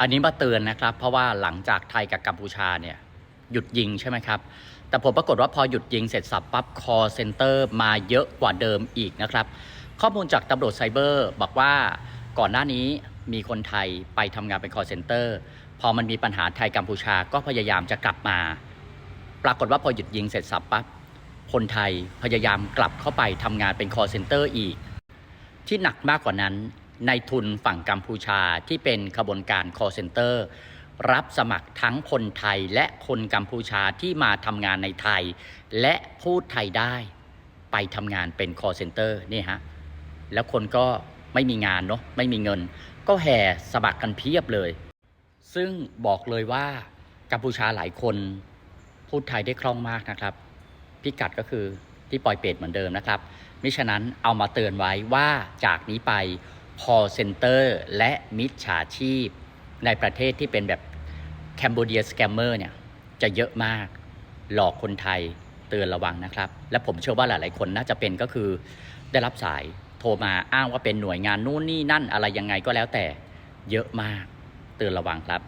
อันนี้มาเตือนนะครับ เพราะว่าหลังจากไทยกับกัมพูชาเนี่ยหยุดยิงใช่ไหมครับ แต่ผมปรากฏว่าพอหยุดยิงเสร็จสับปั๊บคอเซ็นเตอร์มาเยอะกว่าเดิมอีกนะครับ ข้อมูลจากตำรวจไซเบอร์บอกว่าก่อนหน้านี้มีคนไทยไปทำงานเป็นคอเซ็นเตอร์พอมันมีปัญหาไทยกัมพูชาก็พยายามจะกลับมา ปรากฏว่าพอหยุดยิงเสร็จสับปั๊บคนไทยพยายามกลับเข้าไปทำงานเป็นคอเซ็นเตอร์อีก ที่หนักมากกว่านั้น ในทุนฝั่งกัมพูชาที่เป็นขบวนการ call center รับสมัครทั้งคนไทยและคนกัมพูชาที่มาทำงานในไทย และพูดไทยได้ ไปทำงานเป็น call center นี่ฮะ แล้วคนก็ไม่มีงานเนาะไม่มีเงิน ก็แห่สมัครกันเพียบเลย ซึ่งบอกเลยว่ากัมพูชาหลายคนพูดไทยได้คล่องมากนะครับ พิกัดก็คือที่ปล่อยเป็ดเหมือนเดิมนะครับมิฉะนั้นเอามาเตือนไว้ว่าจากนี้ไป call center และมิจฉาชีพ ในประเทศที่เป็นแบบแคนเบเดียสแกมเมอร์เนี่ยจะเยอะมากหลอกคนไทยเตือนระวังนะครับ และผมเชื่อว่าหลาย ๆ คนน่าจะเป็นก็คือได้รับสายโทรมาอ้างว่าเป็นหน่วยงานนู่นนี่นั่นอะไรยังไงก็แล้วแต่เยอะมากเตือนระวังครับ